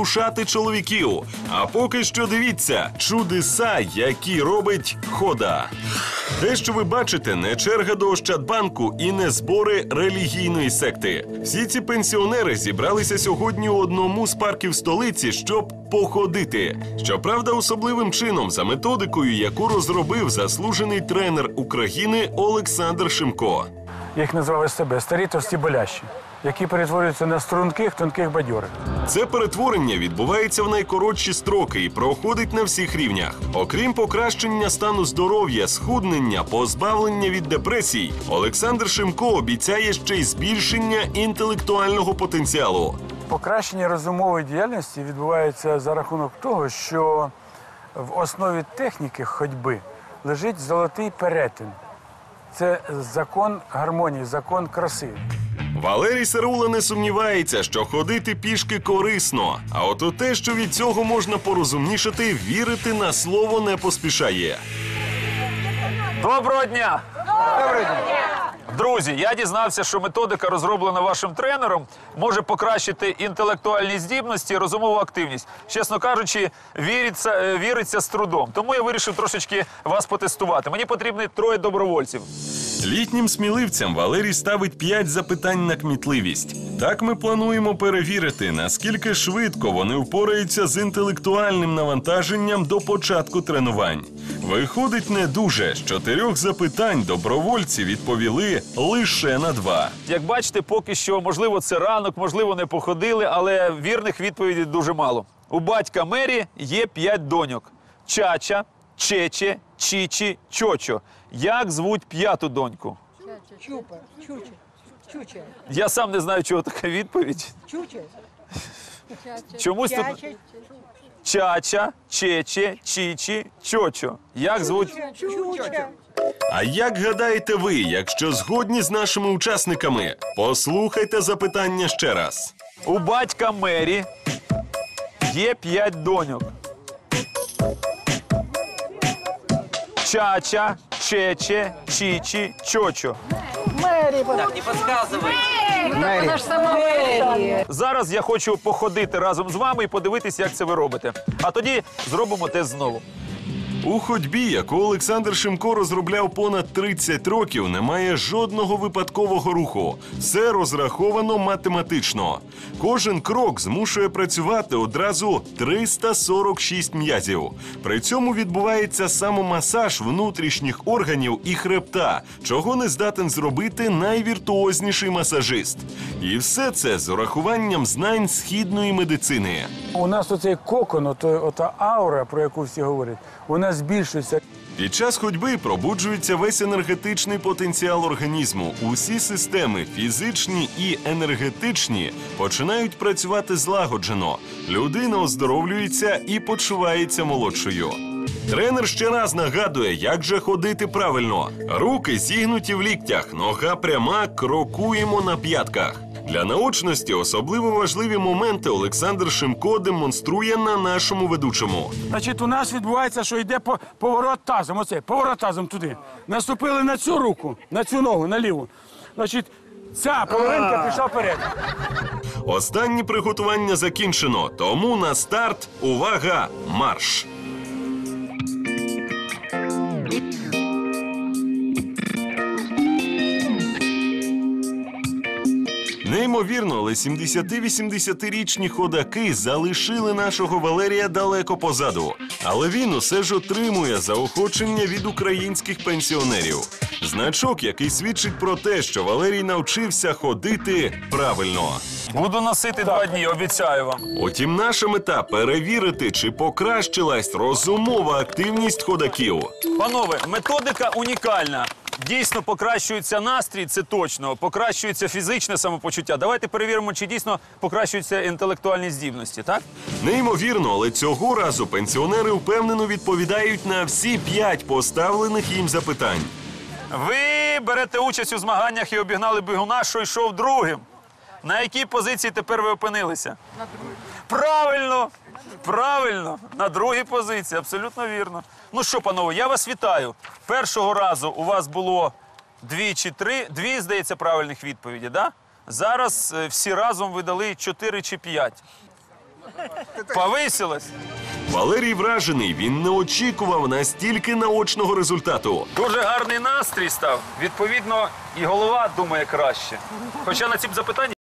Ушати чоловіків. А поки що дивіться чудеса, які робить хода. Те, що ви бачите, не черга до Ощадбанку і не збори релігійної секти. Всі ці пенсіонери зібралися сьогодні у одному з парків столиці, щоб походити. Щоправда, особливим чином за методикою, яку розробив заслужений тренер України Олександр Шимко. Їх називали себе старі товсті болящі, які перетворюються на струнких, тонких бадьорих. Це перетворення відбувається в найкоротші строки і проходить на всіх рівнях. Окрім покращення стану здоров'я, схуднення, позбавлення від депресій, Олександр Шимко обіцяє ще й збільшення інтелектуального потенціалу. Покращення розумової діяльності відбувається за рахунок того, що в основі техніки ходьби лежить золотий перетин. Це закон гармонії, закон краси. Валерій Сарула не сумнівається, що ходити пішки корисно. А от у те, що від цього можна порозумнішати, вірити на слово не поспішає. Доброго дня! Друзі, я дізнався, що методика, розроблена вашим тренером, може покращити інтелектуальні здібності, розумову активність. Чесно кажучи, віриться, е, віриться з трудом. Тому я вирішив трошечки вас потестувати. Мені потрібні троє добровольців. Літнім сміливцям Валерій ставить 5 запитань на кмітливість. Так ми плануємо перевірити, наскільки швидко вони впораються з інтелектуальним навантаженням до початку тренувань. Виходить не дуже. З чотирьох запитань добровольці відповіли лише на два. Як бачите, поки що, можливо, це ранок, можливо, не походили, але вірних відповідей дуже мало. У батька Мері є п'ять доньок: Чача, Чече, Чічі, Чочо. Як звуть п'яту доньку? Чупа, чуча, чуча, Я сам не знаю, чого така відповідь. чуча, Чомусь тут чача, Чача, Чече, Чічі, Чочо. Як звуть? чуча. А як гадаєте ви, якщо згодні з нашими учасниками? Послухайте запитання ще раз. У батька Мері є п'ять доньок. Чача, Чече, Чічі, Чочо. Зараз я хочу походити разом з вами і подивитися, як це ви робите. А тоді зробимо тест знову. У ходьбі, яку Олександр Шимко розробляв понад 30 років, немає жодного випадкового руху. Все розраховано математично. Кожен крок змушує працювати одразу 346 м'язів. При цьому відбувається самомасаж внутрішніх органів і хребта, чого не здатен зробити найвіртуозніший масажист. І все це з урахуванням знань східної медицини. У нас оцей кокон, ото, ота аура, про яку всі говорять, збільшується. Під час ходьби пробуджується весь енергетичний потенціал організму. Усі системи, фізичні і енергетичні, починають працювати злагоджено. Людина оздоровлюється і почувається молодшою. Тренер ще раз нагадує, як же ходити правильно. Руки зігнуті в ліктях, нога пряма, крокуємо на п'ятках. Для наочності особливо важливі моменти Олександр Шимко демонструє на нашому ведучому. Значить, у нас відбувається, що йде по, поворот тазом. Оце, поворот тазом туди. Наступили на цю руку, на цю ногу, на ліву. Значить, ця половинка пішла вперед. Останні приготування закінчено, тому на старт увага, марш! Неймовірно, але 70-80-річні ходаки залишили нашого Валерія далеко позаду. Але він усе ж отримує заохочення від українських пенсіонерів. Значок, який свідчить про те, що Валерій навчився ходити правильно. Буду носити два дні, обіцяю вам. Утім, наша мета перевірити, чи покращилась розумова активність ходаків. Панове, методика унікальна. Дійсно покращується настрій, це точно. Покращується фізичне самопочуття. Давайте перевіримо, чи дійсно покращуються інтелектуальні здібності, так? Неймовірно, але цього разу пенсіонери впевнено відповідають на всі п'ять поставлених їм запитань. Ви берете участь у змаганнях і обігнали бігуна, що йшов другим. На якій позиції тепер ви опинилися? На другій. Правильно! Правильно, на другій позиції, абсолютно вірно. Ну що, панове, я вас вітаю. Першого разу у вас було дві чи три, дві, здається, правильних відповіді, да? Зараз е, всі разом ви дали чотири чи п'ять. Повисилось. Валерій вражений. Він не очікував настільки наочного результату. Дуже гарний настрій став. Відповідно, і голова думає краще. Хоча на ці б запитання